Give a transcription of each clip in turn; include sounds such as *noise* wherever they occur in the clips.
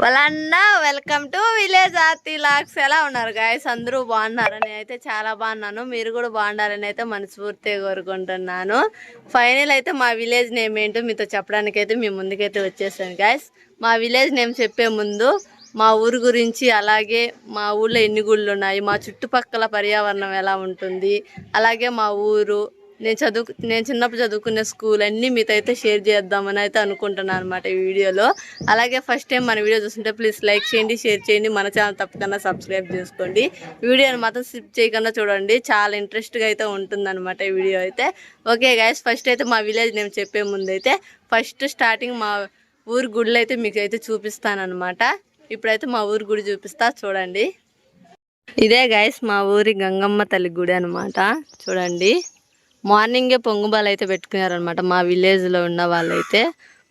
వాళ్ళన్న welcome to village Aarti లాక్స్ ఎలా ఉన్నారు గాయస్ అందరూ బాగున్నారని అయితే చాలా బాగున్నాను. మీరు కూడా బాగుండాలని అయితే మనస్ఫూర్తిగా కోరుకుంటున్నాను. ఫైనల్ అయితే మా విలేజ్ నేమ్ ఏంటో మీతో చెప్పడానికి అయితే మీ ముందుకైతే వచ్చేసాను గాయస్ మా విలేజ్ నేమ్ చెప్పే ముందు మా ఊరు గురించి అలాగే మా ఊళ్ళో ఎన్ని గుళ్ళు ఉన్నాయి మా చుట్టుపక్కల పర్యావరణం ఎలా ఉంటుంది అలాగే మా ఊరు నేను చదువు నేను చిన్నప్పుడు చదువుకునే స్కూల్ అన్నీ మీతో అయితే షేర్ చేద్దామని అయితే అనుకుంటున్నాను అనమాట ఈ వీడియోలో. అలాగే ఫస్ట్ టైం మన వీడియో చూస్తుంటే ప్లీజ్ లైక్ చేయండి షేర్ చేయండి మన ఛానల్ తప్పకుండా సబ్స్క్రైబ్ చేసుకోండి. వీడియోని మాత్రం స్కిప్ చేయకుండా చూడండి చాలా ఇంట్రెస్ట్గా అయితే ఉంటుందన్నమాట ఈ వీడియో అయితే. ఓకే గైస్ ఫస్ట్ అయితే మా విలేజ్ నేను చెప్పే ముందు అయితే ఫస్ట్ స్టార్టింగ్ మా ఊరు గుళ్ళు అయితే మీకు అయితే చూపిస్తానమాట ఇప్పుడైతే మా ఊరు గుడి చూపిస్తా చూడండి. ఇదే గైస్ మా ఊరి గంగమ్మ తల్లి గుడి అనమాట చూడండి. మార్నింగే పొంగుబాలు అయితే పెట్టుకున్నారనమాట మా విలేజ్లో ఉన్న వాళ్ళైతే.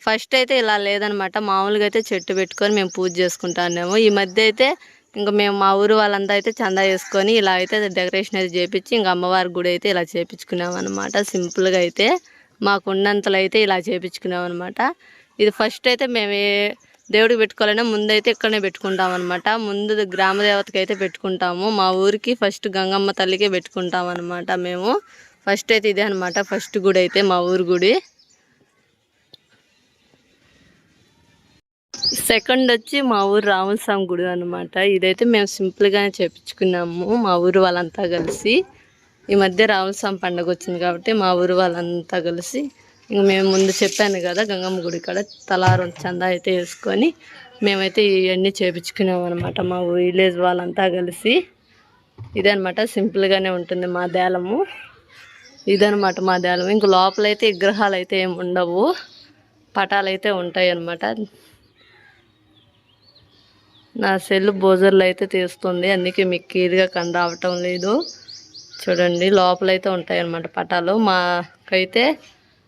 ఫస్ట్ అయితే ఇలా లేదనమాట మామూలుగా అయితే చెట్టు పెట్టుకొని మేము పూజ చేసుకుంటానేమో ఈ మధ్య అయితే ఇంకా మేము మా ఊరు వాళ్ళంతా అయితే చందా వేసుకొని ఇలా అయితే డెకరేషన్ అయితే చేపించి ఇంకా అమ్మవారి గుడి అయితే ఇలా చేపించుకున్నాం అనమాట సింపుల్గా అయితే మాకు ఉన్నంతలో అయితే ఇలా చేపించుకున్నాం అనమాట ఇది ఫస్ట్ అయితే మేము ఏ దేవుడికి పెట్టుకోవాలన్నా ముందైతే ఇక్కడనే పెట్టుకుంటాం అనమాట ముందు గ్రామ దేవతకి అయితే పెట్టుకుంటాము. మా ఊరికి ఫస్ట్ గంగమ్మ తల్లికే పెట్టుకుంటాం అనమాట మేము. ఫస్ట్ అయితే ఇదే అనమాట ఫస్ట్ గుడి అయితే మా ఊరు గుడి. సెకండ్ వచ్చి మా ఊరు రామస్వామి గుడి అనమాట ఇదైతే మేము సింపుల్గానే చేపించుకున్నాము మా ఊరు వాళ్ళంతా కలిసి. ఈ మధ్య రామస్వామి పండుగ వచ్చింది కాబట్టి మా ఊరు వాళ్ళంతా కలిసి. ఇంక మేము ముందు చెప్పాను కదా గంగమ్మ గుడి కాడ తలారం చందా అయితే వేసుకొని మేమైతే ఇవన్నీ చేపించుకున్నాం అనమాట మా విలేజ్ వాళ్ళంతా కలిసి. ఇదే అనమాట సింపుల్గానే ఉంటుంది మా దేలము. ఇదనమాట మా దేలం ఇంక లోపలైతే విగ్రహాలు అయితే ఏమి ఉండవు. పటాలు అయితే ఉంటాయి అన్నమాట నా సెల్ బోజర్లు అయితే తీస్తుంది. అందుకే మీకు ఇదిగా కన్ రావటం లేదు. చూడండి లోపలైతే ఉంటాయి అన్నమాట పటాలు. మాకైతే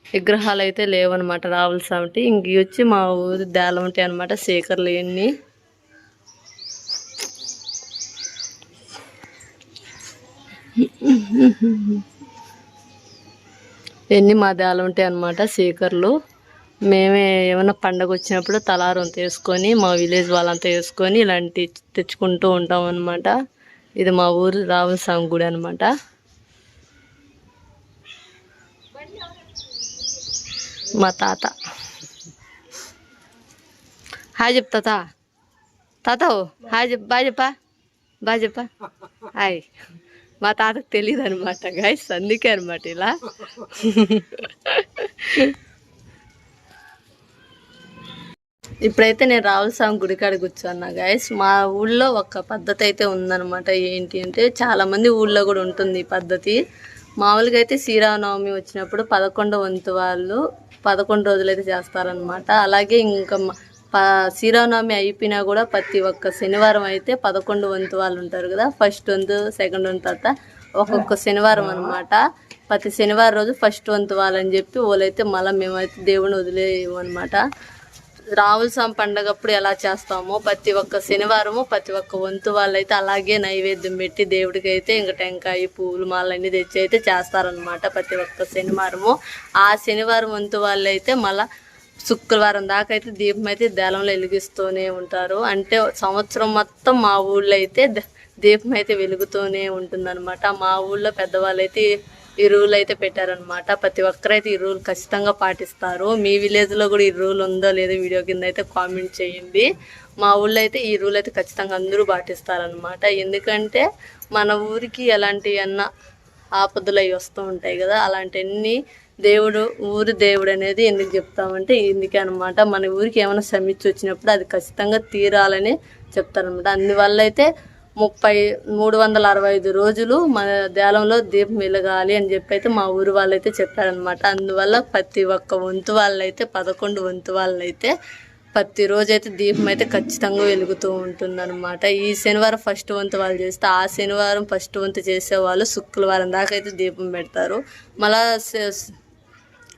విగ్రహాలు అయితే లేవన్నమాట రావుల స్వామి ఇంక వచ్చి మా ఊరి దేలం ఉంటాయి అనమాట శేఖర్లు ఇవన్నీ. ఎన్ని మా దేలం ఉంటాయి అనమాట సీకర్లు. మేమే ఏమైనా పండగ వచ్చినప్పుడు తలారం తీసుకొని మా విలేజ్ వాళ్ళంతా వేసుకొని ఇలాంటి తెచ్చుకుంటూ ఉంటాం అనమాట ఇది మా ఊరు రామస్వామి గుడి అనమాట మా తాత. హాయ్ చెప్ తాత. తాత హాయ్ చెప్ బాయ్ చెప్పా. బాయ్ చెప్పా. హాయ్. మా తాతకు తెలియదు అనమాట గాయస్ అందుకే అనమాట ఇలా. ఇప్పుడైతే నేను రావుల స్వామి గుడికాడ కూర్చున్నా గాయస్ మా ఊళ్ళో ఒక పద్ధతి అయితే ఉందన్నమాట. ఏంటి అంటే చాలామంది ఊళ్ళో కూడా ఉంటుంది ఈ పద్ధతి. మామూలుగా అయితే శ్రీరామనవమి వచ్చినప్పుడు పదకొండు వంతు వాళ్ళు పదకొండు రోజులు అయితే చేస్తారనమాట అలాగే ఇంకా ప శ్రీరామనవమి అయిపోయినా కూడా ప్రతి ఒక్క శనివారం అయితే పదకొండు వంతు వాళ్ళు ఉంటారు కదా ఫస్ట్ వంతు సెకండ్ వంతు తర్వాత ఒక్కొక్క శనివారం అనమాట ప్రతి శనివారం రోజు ఫస్ట్ వంతు వాళ్ళని చెప్పి వాళ్ళైతే మళ్ళీ మేమైతే దేవుని వదిలేయమన్నమాట రావుల స్వామి పండగప్పుడు ఎలా చేస్తామో ప్రతి ఒక్క శనివారము ప్రతి ఒక్క వంతు వాళ్ళైతే అలాగే నైవేద్యం పెట్టి దేవుడికి అయితే ఇంకా టెంకాయ పువ్వులు మాలన్నీ తెచ్చి అయితే చేస్తారనమాట ప్రతి ఒక్క శనివారము. ఆ శనివారం వంతు వాళ్ళైతే మళ్ళా శుక్రవారం దాకా అయితే దీపం అయితే దేలంలో వెలిగిస్తూనే ఉంటారు. అంటే సంవత్సరం మొత్తం మా ఊళ్ళో అయితే ద- దీపం అయితే వెలుగుతూనే ఉంటుందన్నమాట. మా ఊళ్ళో పెద్దవాళ్ళు అయితే ఈ రూల్ అయితే పెట్టారనమాట ప్రతి ఒక్కరైతే ఈ రూల్ ఖచ్చితంగా పాటిస్తారు. మీ విలేజ్లో కూడా ఈ రూల్ ఉందో లేదో వీడియో కింద అయితే కామెంట్ చేయండి. మా ఊళ్ళో అయితే ఈ రూల్ అయితే ఖచ్చితంగా అందరూ పాటిస్తారనమాట ఎందుకంటే మన ఊరికి ఎలాంటి అన్న ఆపదలు అవి వస్తూ ఉంటాయి కదా అలాంటివన్నీ దేవుడు ఊరి దేవుడు అనేది ఎందుకు చెప్తామంటే ఇందుకే అనమాట మన ఊరికి ఏమైనా సమీక్ష వచ్చినప్పుడు అది ఖచ్చితంగా తీరాలని చెప్తారనమాట అందువల్ల అయితే ముప్పై మూడు వందల అరవై ఐదు రోజులు మన దేలంలో దీపం వెలగాలి అని చెప్పి అయితే మా ఊరు వాళ్ళైతే చెప్పారనమాట అందువల్ల ప్రతి ఒక్క వంతు వాళ్ళైతే పదకొండు వంతు వాళ్ళైతే ప్రతిరోజు అయితే దీపం అయితే ఖచ్చితంగా వెలుగుతూ ఉంటుందన్నమాట. ఈ శనివారం ఫస్ట్ వంతు వాళ్ళు చేస్తే ఆ శనివారం ఫస్ట్ వంతు చేసే వాళ్ళు శుక్రవారం దాకా అయితే దీపం పెడతారు. మళ్ళా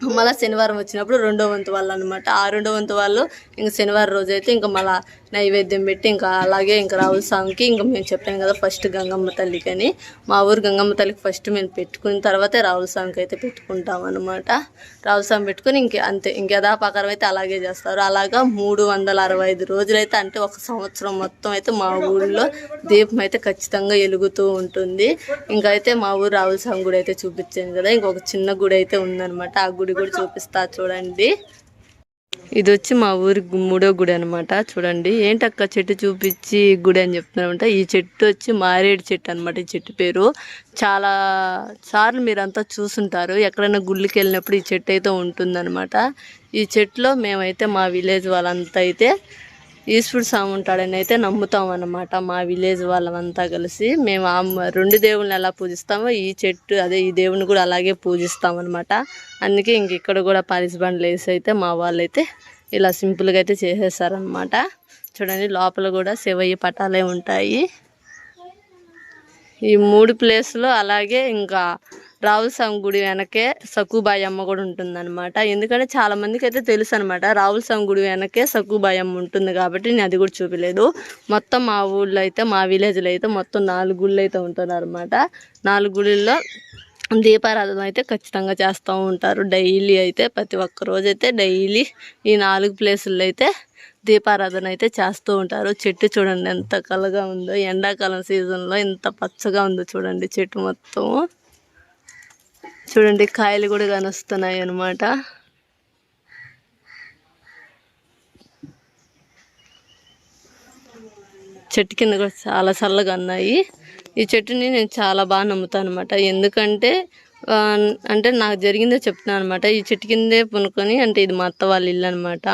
మళ్ళీ శనివారం వచ్చినప్పుడు రెండో వంతు వాళ్ళు అనమాట ఆ రెండో వంతు వాళ్ళు ఇంక శనివారం రోజు అయితే ఇంకా మళ్ళీ నైవేద్యం పెట్టి ఇంకా అలాగే ఇంకా రావుల స్వామికి ఇంకా మేము చెప్పాను కదా ఫస్ట్ గంగమ్మ తల్లికి అని మా ఊరు గంగమ్మ తల్లికి ఫస్ట్ మేము పెట్టుకున్న తర్వాతే రావుల స్వామికి అయితే పెట్టుకుంటాం అనమాట రావుల స్వామి పెట్టుకుని ఇంక అంతే ఇంక అయితే అలాగే చేస్తారు. అలాగా మూడు వందల అరవై ఐదు రోజులైతే అంటే ఒక సంవత్సరం మొత్తం అయితే మా ఊళ్ళో దీపం అయితే ఖచ్చితంగా వెలుగుతూ ఉంటుంది. ఇంకా అయితే మా ఊరు రావుల స్వామి గుడి అయితే చూపించాను కదా ఇంకొక చిన్న గుడి అయితే ఉందనమాట ఆ గుడి కూడా చూపిస్తా చూడండి. ఇది వచ్చి మా ఊరి మూడో గుడి అనమాట చూడండి. ఏంటక్క చెట్టు చూపించి గుడి అని చెప్తున్నామంటే ఈ చెట్టు వచ్చి మారేడు చెట్టు అనమాట ఈ చెట్టు పేరు. చాలా సార్లు మీరంతా చూసుంటారు. ఎక్కడైనా గుళ్ళకి వెళ్ళినప్పుడు ఈ చెట్టు అయితే ఉంటుందన్నమాట. ఈ చెట్టులో మేమైతే మా విలేజ్ వాళ్ళంతా అయితే ఈశ్వరుడు స్వామి ఉంటాడని అయితే నమ్ముతాం అన్నమాట. మా విలేజ్ వాళ్ళమంతా కలిసి మేము ఆ రెండు దేవుళ్ళని ఎలా పూజిస్తామో ఈ చెట్టు అదే ఈ దేవుని కూడా అలాగే పూజిస్తాం అనమాట అందుకే ఇంక ఇక్కడ కూడా పాలిస్ బండ్లు వేసి అయితే మా వాళ్ళు అయితే ఇలా సింపుల్గా అయితే చేసేసారనమాట చూడండి లోపల కూడా శివయ్య పటాలే ఉంటాయి. ఈ మూడు ప్లేస్లో అలాగే ఇంకా రావుల స్వామి గుడి వెనకే సక్కుబాయి అమ్మ కూడా ఉంటుందన్నమాట. ఎందుకంటే చాలా మందికి అయితే తెలుసు అనమాట రావుల స్వామి గుడి వెనకే సక్కుబాయి అమ్మ ఉంటుంది కాబట్టి నేను అది కూడా చూపలేదు. మొత్తం మా ఊళ్ళో అయితే మా విలేజ్లో అయితే మొత్తం నాలుగు గుళ్ళు అయితే ఉంటున్నారన్నమాట. నాలుగు గుళ్ళల్లో దీపారాధన అయితే ఖచ్చితంగా చేస్తూ ఉంటారు. డైలీ అయితే ప్రతి ఒక్క రోజైతే అయితే డైలీ ఈ నాలుగు ప్లేసుల్లో అయితే దీపారాధన అయితే చేస్తూ ఉంటారు. చెట్టు చూడండి ఎంత కలగా ఉందో ఎండాకాలం సీజన్లో ఎంత పచ్చగా ఉందో చూడండి చెట్టు మొత్తం చూడండి కాయలు కూడా కానొస్తున్నాయి అన్నమాట. చెట్టు కింద కూడా చాలా చల్లగా ఉన్నాయి. ఈ చెట్టుని నేను చాలా బాగా నమ్ముతాను అనమాట ఎందుకంటే అంటే నాకు జరిగిందే చెప్తున్నాను అనమాట ఈ చెట్టు కిందే పునుకొని అంటే ఇది మా అత్త వాళ్ళ ఇల్లు అనమాట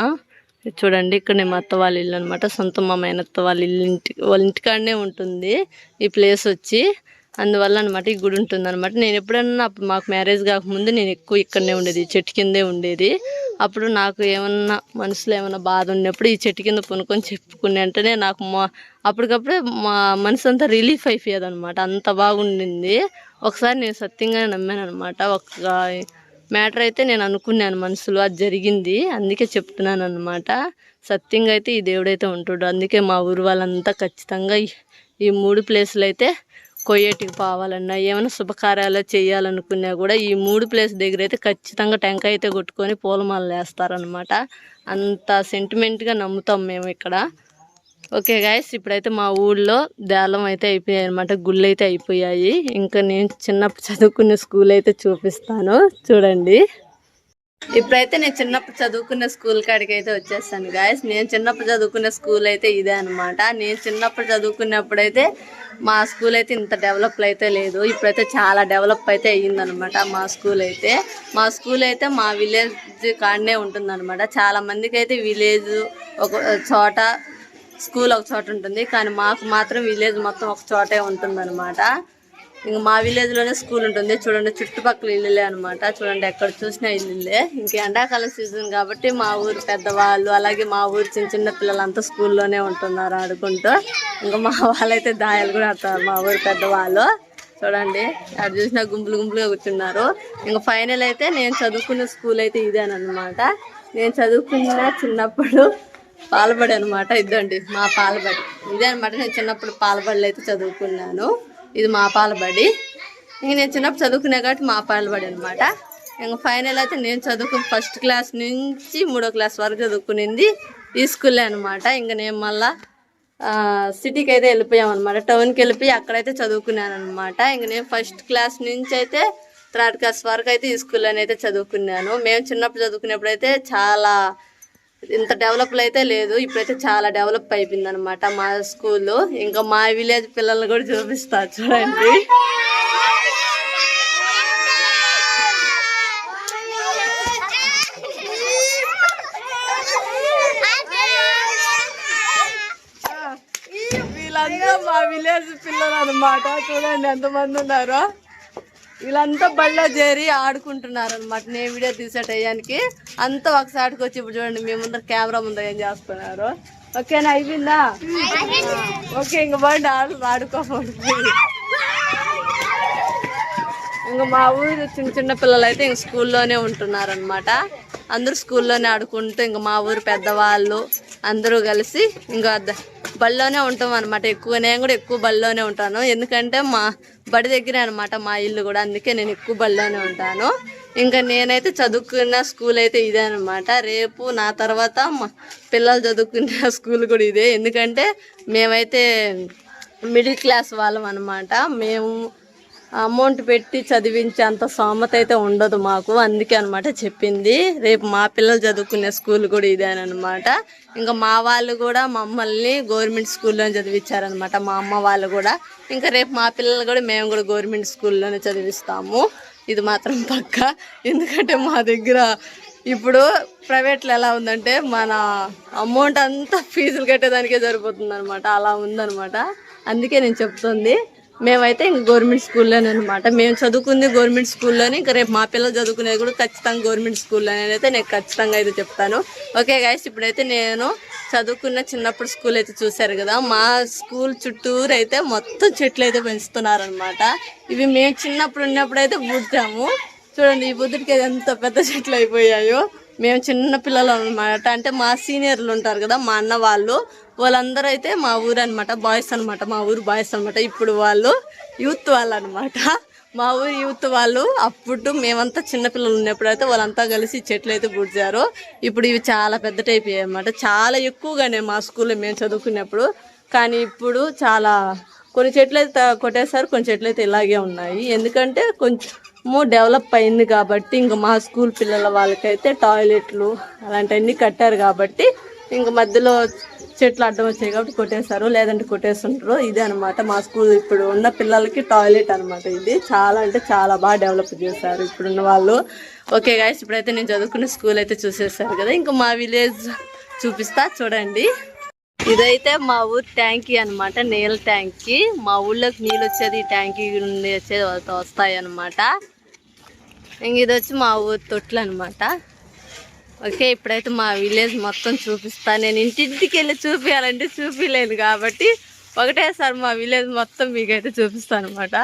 చూడండి ఇక్కడ మా అత్త వాళ్ళ ఇల్లు అనమాట సొంత మా మేనత్త వాళ్ళ ఇల్లు ఇంటి వాళ్ళ ఇంటికాడనే ఉంటుంది ఈ ప్లేస్ వచ్చి. అందువల్ల అనమాట ఈ గుడి ఉంటుంది అనమాట నేను ఎప్పుడన్నా మాకు మ్యారేజ్ కాకముందు నేను ఎక్కువ ఇక్కడనే ఉండేది ఈ చెట్టు కిందే ఉండేది. అప్పుడు నాకు ఏమన్నా మనసులో ఏమన్నా బాధ ఉన్నప్పుడు ఈ చెట్టు కింద పొనుకొని చెప్పుకునే వెంటనే నాకు మా అప్పటికప్పుడే మా మనసు అంతా రిలీఫ్ అయిపోయేది అనమాట అంత బాగుండింది. ఒకసారి నేను సత్యంగానే నమ్మాను అనమాట ఒక మ్యాటర్ అయితే నేను అనుకున్నాను మనసులో అది జరిగింది. అందుకే చెప్తున్నాను అనమాట సత్యంగా అయితే ఈ దేవుడైతే ఉంటాడు. అందుకే మా ఊరు వాళ్ళంతా ఖచ్చితంగా ఈ మూడు ప్లేసులు అయితే కొయ్యేటికి పోవాలన్నా ఏమైనా శుభకార్యాలు చేయాలనుకున్నా కూడా ఈ మూడు ప్లేస్ దగ్గర అయితే ఖచ్చితంగా టెంకాయ అయితే కొట్టుకొని పూలమాలలు వేస్తారనమాట అంత సెంటిమెంట్గా నమ్ముతాం మేము ఇక్కడ. ఓకే గాయస్ ఇప్పుడైతే మా ఊళ్ళో దేలం అయితే అయిపోయాయి అనమాట గుళ్ళు అయితే అయిపోయాయి. ఇంకా నేను చిన్నప్పుడు చదువుకున్న స్కూల్ అయితే చూపిస్తాను. చూడండి. ఇప్పుడైతే నేను చిన్నప్పుడు చదువుకున్న స్కూల్ కాడికి అయితే వచ్చేస్తాను గాయస్ నేను చిన్నప్పుడు చదువుకున్న స్కూల్ అయితే ఇదే అనమాట నేను చిన్నప్పుడు చదువుకున్నప్పుడు అయితే మా స్కూల్ అయితే ఇంత డెవలప్ అయితే లేదు. ఇప్పుడైతే చాలా డెవలప్ అయితే అయ్యిందనమాట మా స్కూల్ అయితే. మా స్కూల్ అయితే మా విలేజ్ కాడనే ఉంటుందన్నమాట. చాలా మందికి అయితే విలేజ్ ఒక చోట స్కూల్ ఒక చోట ఉంటుంది. కానీ మాకు మాత్రం విలేజ్ మొత్తం ఒక చోటే ఉంటుందన్నమాట. ఇంక మా విలేజ్లోనే స్కూల్ ఉంటుంది. చూడండి చుట్టుపక్కల ఇల్లులే అనమాట చూడండి ఎక్కడ చూసినా ఇల్లులే ఇంక ఎండాకాలం సీజన్ కాబట్టి మా ఊరు పెద్దవాళ్ళు అలాగే మా ఊరు చిన్న చిన్న పిల్లలంతా స్కూల్లోనే ఉంటున్నారు ఆడుకుంటూ. ఇంకా మా వాళ్ళైతే దాయాలు కూడా ఆడతారు మా ఊరు పెద్దవాళ్ళు. చూడండి అక్కడ చూసినా గుంపులు గుంపులుగా కూర్చున్నారు. ఇంకా ఫైనల్ అయితే నేను చదువుకున్న స్కూల్ అయితే ఇదేనమాట నేను చదువుకున్న చిన్నప్పుడు పాలబడి అనమాట ఇదండి మా పాలబడి. ఇదే అనమాట నేను చిన్నప్పుడు పాలబడిలో అయితే చదువుకున్నాను. ఇది మా పాలబడి ఇంక నేను చిన్నప్పుడు చదువుకునే కాబట్టి మా పాలబడి అనమాట ఇంక ఫైనల్ అయితే నేను చదువుకు ఫస్ట్ క్లాస్ నుంచి మూడో క్లాస్ వరకు చదువుకునింది ఈ స్కూల్లో అనమాట ఇంక నేను మళ్ళా సిటీకి అయితే వెళ్ళిపోయాం అనమాట టౌన్కి వెళ్ళిపోయి అక్కడైతే చదువుకున్నాను అనమాట ఇంక నేను ఫస్ట్ క్లాస్ నుంచి అయితే థర్డ్ క్లాస్ వరకు అయితే ఈ స్కూల్లోనే అయితే చదువుకున్నాను. మేము చిన్నప్పుడు చదువుకునేప్పుడు అయితే చాలా ఇంత డెవలప్ అయితే లేదు. ఇప్పుడైతే చాలా డెవలప్ అయిపోయింది అనమాట మా స్కూల్లో. ఇంకా మా విలేజ్ పిల్లల్ని కూడా చూపిస్తా చూడండి. వీళ్ళందరూ మా విలేజ్ పిల్లలు అనమాట చూడండి ఎంతమంది ఉన్నారో. వీళ్ళంతా బళ్ళో చేరి ఆడుకుంటున్నారు అనమాట నేను వీడియో తీసే టయానికి అంతా ఒకసారికి వచ్చి ఇప్పుడు చూడండి మీ ముందర కెమెరా ముందర ఏం చేస్తున్నారు. ఓకేనా అయిపోయిందా? ఓకే ఇంక బండి ఆడు ఆడుకోకూడదు ఇంకా మా ఊరు చిన్న చిన్న పిల్లలు అయితే ఇంక స్కూల్లోనే ఉంటున్నారు అనమాట అందరూ స్కూల్లోనే ఆడుకుంటూ ఇంకా మా ఊరు పెద్దవాళ్ళు అందరూ కలిసి ఇంకా బళ్ళలోనే ఉంటాం అనమాట ఎక్కువ నేను కూడా ఎక్కువ బళ్ళలోనే ఉంటాను. ఎందుకంటే మా బడి దగ్గరే అనమాట మా ఇల్లు కూడా. అందుకే నేను ఎక్కువ బడిలోనే ఉంటాను. ఇంకా నేనైతే చదువుకున్న స్కూల్ అయితే ఇదే అనమాట రేపు నా తర్వాత మా పిల్లలు చదువుకున్న *laughs* స్కూల్ కూడా ఇదే. ఎందుకంటే మేమైతే మిడిల్ క్లాస్ వాళ్ళం అనమాట మేము అమౌంట్ పెట్టి చదివించే అంత స్తోమత అయితే ఉండదు మాకు. అందుకే అనమాట చెప్పింది. రేపు మా పిల్లలు చదువుకునే స్కూల్ కూడా ఇదేనమాట ఇంకా మా వాళ్ళు కూడా మమ్మల్ని గవర్నమెంట్ స్కూల్లోనే చదివించారనమాట మా అమ్మ వాళ్ళు కూడా. ఇంకా రేపు మా పిల్లలు కూడా మేము కూడా గవర్నమెంట్ స్కూల్లోనే చదివిస్తాము. ఇది మాత్రం పక్క. ఎందుకంటే మా దగ్గర ఇప్పుడు ప్రైవేట్లో ఎలా ఉందంటే మన అమౌంట్ అంతా ఫీజులు కట్టేదానికే సరిపోతుంది అనమాట అలా ఉందనమాట అందుకే నేను చెప్తుంది. మేమైతే ఇంక గవర్నమెంట్ స్కూల్లోనే అనమాట మేము చదువుకుంది గవర్నమెంట్ స్కూల్లోనే ఇంకా రేపు మా పిల్లలు చదువుకునేది కూడా ఖచ్చితంగా గవర్నమెంట్ స్కూల్లోనే అయితే నేను ఖచ్చితంగా అయితే చెప్తాను. ఓకే గైస్ ఇప్పుడైతే నేను చదువుకున్న చిన్నప్పుడు స్కూల్ అయితే చూశారు కదా మా స్కూల్ చుట్టూరు అయితే మొత్తం చెట్లు అయితే పెంచుతున్నారనమాట ఇవి మేము చిన్నప్పుడు ఉన్నప్పుడు అయితే బుద్ధాము చూడండి ఈ బుద్ధుడికి ఎంత పెద్ద చెట్లు అయిపోయాయో. మేము చిన్న పిల్లలు అనమాట అంటే మా సీనియర్లు ఉంటారు కదా మా అన్న వాళ్ళు. వాళ్ళందరూ అయితే మా ఊరు అనమాట బాయ్స్ అనమాట మా ఊరు బాయ్స్ అనమాట ఇప్పుడు వాళ్ళు యూత్ వాళ్ళు అనమాట మా ఊరు యూత్ వాళ్ళు. అప్పుడు మేమంతా చిన్నపిల్లలు ఉన్నప్పుడు అయితే వాళ్ళంతా కలిసి చెట్లు అయితే పుడిచారు. ఇప్పుడు ఇవి చాలా పెద్ద టైప్ అనమాట చాలా ఎక్కువగానే మా స్కూల్లో మేము చదువుకున్నప్పుడు. కానీ ఇప్పుడు చాలా కొన్ని చెట్లు అయితే కొట్టేశారు కొన్ని చెట్లు అయితే ఇలాగే ఉన్నాయి. ఎందుకంటే కొంచెం డెవలప్ అయింది కాబట్టి ఇంకా మా స్కూల్ పిల్లల వాళ్ళకైతే టాయిలెట్లు అలాంటివన్నీ కట్టారు కాబట్టి ఇంకా మధ్యలో చెట్లు అడ్డం వచ్చాయి కాబట్టి కొట్టేశారు లేదంటే కొట్టేస్తుంటారు. ఇదే అనమాట మా స్కూల్ ఇప్పుడు ఉన్న పిల్లలకి టాయిలెట్ అనమాట ఇది. చాలా అంటే చాలా బాగా డెవలప్ చేశారు ఇప్పుడున్న వాళ్ళు. ఓకే గాయస్ ఇప్పుడైతే నేను చదువుకున్న స్కూల్ అయితే చూసేసారు కదా. ఇంకా మా విలేజ్ చూపిస్తా చూడండి. ఇదైతే మా ఊరు ట్యాంకీ అనమాట నీళ్ళ ట్యాంకీ. మా ఊళ్ళోకి నీళ్ళు వచ్చేది ఈ ట్యాంకీ నుండి వచ్చేది వాళ్ళతో వస్తాయి అనమాట ఇంక ఇది వచ్చి మా ఊరు తొట్లు అనమాట ఓకే ఇప్పుడైతే మా విలేజ్ మొత్తం చూపిస్తా. నేను ఇంటింటికి వెళ్ళి చూపించాలంటే చూపించలేను కాబట్టి ఒకటేసారి మా విలేజ్ మొత్తం మీకైతే చూపిస్తాను అనమాట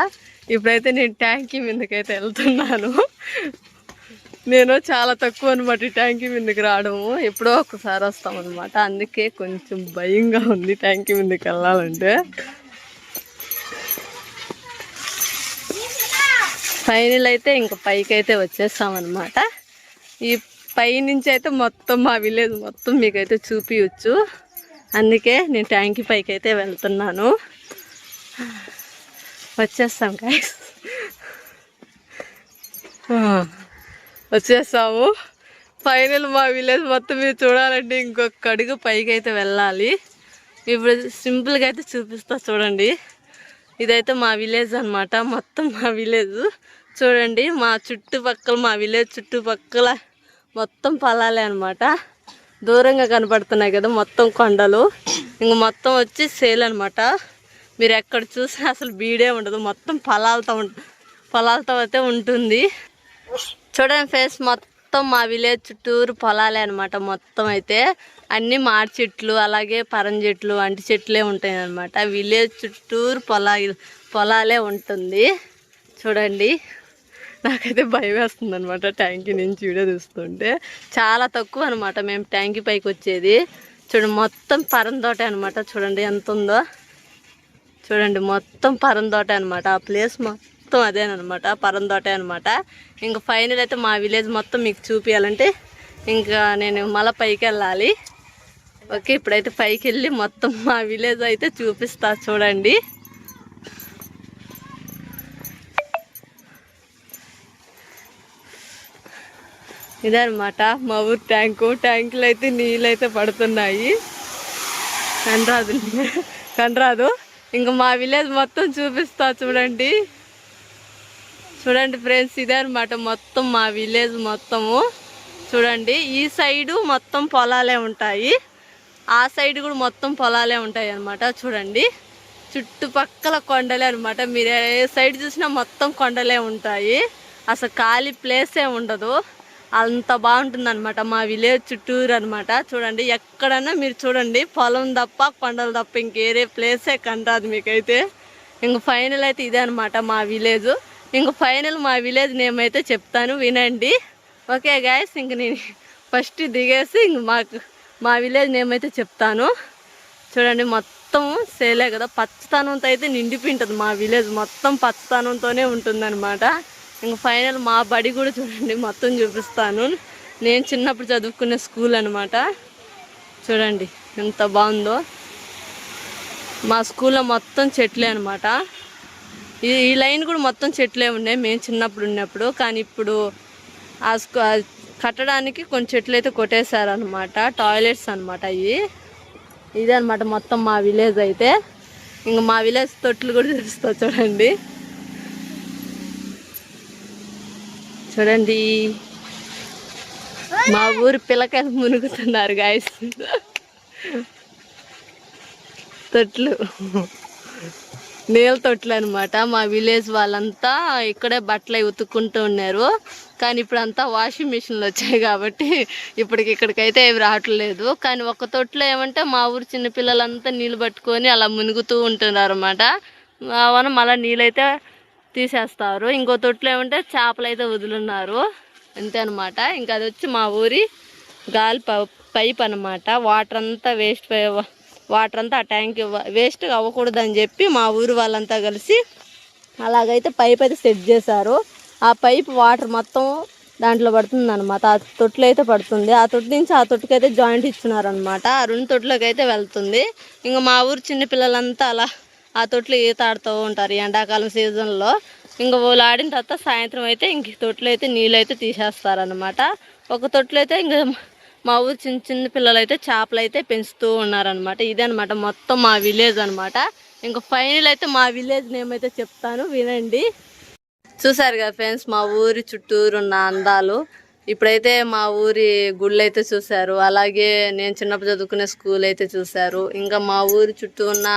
ఇప్పుడైతే నేను ట్యాంకీ మీదకైతే వెళ్తున్నాను. నేను చాలా తక్కువ అనమాట ఈ ట్యాంకీ మీదకి రావడము. ఎప్పుడో ఒకసారి వస్తాం అనమాట అందుకే కొంచెం భయంగా ఉంది ట్యాంకీ మీదకి వెళ్ళాలంటే. ఫైనల్ అయితే ఇంకా పైకి అయితే వచ్చేస్తాం అనమాట ఈ పై నుంచి అయితే మొత్తం మా విలేజ్ మొత్తం మీకైతే చూపించచ్చు అందుకే నేను ట్యాంకీ పైకి అయితే వెళ్తున్నాను. వచ్చేస్తాం గాయస్ వచ్చేసాము. ఫైనల్ మా విలేజ్ మొత్తం మీరు చూడాలంటే ఇంకొక అడుగు పైకి అయితే వెళ్ళాలి. ఇప్పుడు సింపుల్గా అయితే చూపిస్తా చూడండి. ఇదైతే మా విలేజ్ అనమాట మొత్తం మా విలేజ్ చూడండి మా చుట్టుపక్కల మా విలేజ్ చుట్టుపక్కల మొత్తం పొలాలే అనమాట దూరంగా కనపడుతున్నాయి కదా మొత్తం కొండలు. ఇంక మొత్తం వచ్చి సేల్ అనమాట మీరు ఎక్కడ చూసినా అసలు బీడే ఉండదు. మొత్తం పొలాలతో ఉం పొలాలతో అయితే ఉంటుంది. చూడండి ఫేస్ మొత్తం మా విలేజ్ చుట్టూరు పొలాలే అనమాట మొత్తం అయితే అన్ని మాడి చెట్లు అలాగే పరం చెట్లు అంటి చెట్లే ఉంటాయి అనమాట విలేజ్ చుట్టూరు పొలా పొలాలే ఉంటుంది. చూడండి. నాకైతే భయం వేస్తుంది అనమాట ట్యాంకీ నుంచి వీడియో చూస్తుంటే. చాలా తక్కువ అనమాట మేము ట్యాంకీ పైకి వచ్చేది. చూడండి మొత్తం పరందోట అనమాట చూడండి ఎంత ఉందో. చూడండి మొత్తం పరందోట అనమాట ఆ ప్లేస్ మొత్తం మొత్తం అదేనమాట పరందోటే అనమాట ఇంకా ఫైనల్ అయితే మా విలేజ్ మొత్తం మీకు చూపించాలంటే ఇంకా నేను మళ్ళీ పైకి వెళ్ళాలి. ఓకే ఇప్పుడైతే పైకి వెళ్ళి మొత్తం మా విలేజ్ అయితే చూపిస్తా చూడండి. ఇదనమాట మా ఊరు ట్యాంకు ట్యాంకులు అయితే నీళ్ళు అయితే పడుతున్నాయి. కనరాదు కనరాదు. ఇంకా మా విలేజ్ మొత్తం చూపిస్తా చూడండి. చూడండి ఫ్రెండ్స్ ఇదే అనమాట మొత్తం మా విలేజ్ మొత్తము. చూడండి ఈ సైడు మొత్తం పొలాలే ఉంటాయి. ఆ సైడ్ కూడా మొత్తం పొలాలే ఉంటాయి అనమాట చూడండి. చుట్టుపక్కల కొండలే అనమాట మీరు ఏ సైడ్ చూసినా మొత్తం కొండలే ఉంటాయి. అసలు ఖాళీ ప్లేసే ఉండదు. అంత బాగుంటుంది అనమాట మా విలేజ్ చుట్టూరు అనమాట చూడండి ఎక్కడన్నా మీరు చూడండి పొలం తప్ప కొండలు తప్ప ఇంకేరే ప్లేసే కనరాదు మీకైతే. ఇంక ఫైనల్ అయితే ఇదే అనమాట మా విలేజ్. ఇంక ఫైనల్ మా విలేజ్ నేమ్ అయితే చెప్తాను వినండి. ఓకే గాయస్ ఇంక నేను ఫస్ట్ దిగేసి ఇంక మాకు మా విలేజ్ నేమ్ అయితే చెప్తాను. చూడండి మొత్తం సేలే కదా. పచ్చతనంతో అయితే నిండిపోయింటుంది మా విలేజ్. మొత్తం పచ్చతనంతోనే ఉంటుందన్నమాట. ఇంక ఫైనల్ మా బడి కూడా చూడండి మొత్తం చూపిస్తాను. నేను చిన్నప్పుడు చదువుకునే స్కూల్ అనమాట చూడండి ఎంత బాగుందో. మా స్కూల్లో మొత్తం చెట్లే అనమాట ఈ ఈ లైన్ కూడా మొత్తం చెట్లే ఉన్నాయి. మేము చిన్నప్పుడు ఉన్నప్పుడు. కానీ ఇప్పుడు ఆ స్కూ కట్టడానికి కొన్ని చెట్లు అయితే కొట్టేశారనమాట టాయిలెట్స్ అనమాట అవి ఇదే అనమాట మొత్తం మా విలేజ్ అయితే. ఇంక మా విలేజ్ తొట్లు కూడా చూస్తా చూడండి. చూడండి. మా ఊరు పిల్లకాయలు మునుగుతున్నారు గాయస్ తొట్లు. నేల తొట్లు అనమాట మా విలేజ్ వాళ్ళంతా ఇక్కడే బట్టలు ఉతుక్కుంటూ ఉన్నారు. కానీ ఇప్పుడు అంతా వాషింగ్ మిషన్లు వచ్చాయి కాబట్టి ఇప్పటికి ఇక్కడికైతే ఏవి రావట్లేదు. కానీ ఒక తొట్లో ఏమంటే మా ఊరు చిన్నపిల్లలంతా నీళ్ళు పట్టుకొని అలా మునుగుతూ ఉంటున్నారు అనమాట మనం మళ్ళీ నీళ్ళైతే తీసేస్తారు. ఇంకో తొట్లో ఏమంటే చేపలు అయితే వదులున్నారు. అంతే అనమాట ఇంకా అది వచ్చి మా ఊరి గాలి ప- పైప్ అనమాట వాటర్ అంతా వేస్ట్ వాటర్ అంతా ఆ ట్యాంక్ వేస్ట్ అవ్వకూడదు అని చెప్పి మా ఊరు వాళ్ళంతా కలిసి అలాగైతే పైప్ అయితే సెట్ చేశారు. ఆ పైప్ వాటర్ మొత్తం దాంట్లో పడుతుంది అనమాట ఆ తొట్లు అయితే పడుతుంది. ఆ తొట్టి నుంచి ఆ తొట్టుకైతే జాయింట్ ఇచ్చినారనమాట ఆ రెండు తొట్లోకి అయితే వెళ్తుంది. ఇంకా మా ఊరు చిన్నపిల్లలంతా అలా ఆ తొట్లు ఈత ఆడుతూ ఉంటారు ఎండాకాలం సీజన్లో. ఇంకా వాళ్ళు ఆడిన తర్వాత సాయంత్రం అయితే ఇంక తొట్లు అయితే నీళ్ళు అయితే తీసేస్తారనమాట ఒక తొట్లు అయితే ఇంకా మా ఊరు చిన్న చిన్న పిల్లలు అయితే చేపలు అయితే పెంచుతూ ఉన్నారనమాట ఇదే మొత్తం మా విలేజ్ అనమాట ఇంకా ఫైనల్ అయితే మా విలేజ్ నేమ్ అయితే చెప్తాను వినండి. చూసారు కదా ఫ్రెండ్స్ మా ఊరి చుట్టూరు ఉన్న అందాలు. ఇప్పుడైతే మా ఊరి గుళ్ళు అయితే చూశారు. అలాగే నేను చిన్నప్పుడు చదువుకునే స్కూల్ అయితే చూశారు. ఇంకా మా ఊరి చుట్టూ ఉన్న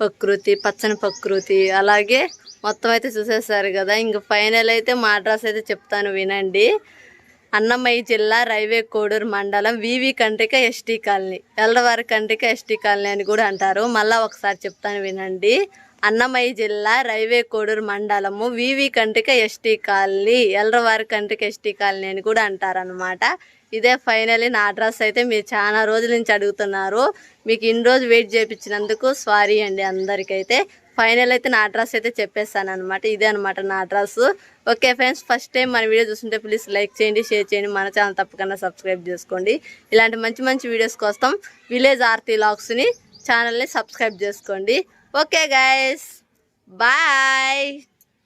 ప్రకృతి పచ్చని ప్రకృతి అలాగే మొత్తం అయితే చూసేసారు కదా. ఇంకా ఫైనల్ అయితే మా అడ్రస్ అయితే చెప్తాను వినండి. అన్నమయ్య జిల్లా రైవే కోడూరు మండలం V V Kandriga ST colony Ellavari Kandriga ST colony అని కూడా అంటారు. మళ్ళీ ఒకసారి చెప్తాను వినండి. అన్నమయ్య జిల్లా రైవే కోడూరు మండలము V V Kandriga ST colony Ellavari Kandriga ST colony అని కూడా అంటారనమాట ఇదే ఫైనలీ నా అడ్రస్ అయితే మీరు చాలా రోజుల నుంచి అడుగుతున్నారు. మీకు ఇన్ని రోజు వెయిట్ చేయించినందుకు సారీ అండి అందరికైతే. ఫైనల్ అయితే నా అడ్రస్ అయితే చెప్పేస్తాను అనమాట ఇదే అనమాట నా address. Okay friends first time మన వీడియో చూస్తుంటే ప్లీజ్ లైక్ చేయండి షేర్ చేయండి. మన ఛానల్ తప్పకుండా సబ్స్క్రైబ్ చేసుకోండి. ఇలాంటి మంచి మంచి వీడియోస్ కోసం విలేజ్ ఆర్తి లాగ్స్ని ఛానల్ని సబ్స్క్రైబ్ చేసుకోండి. Okay guys bye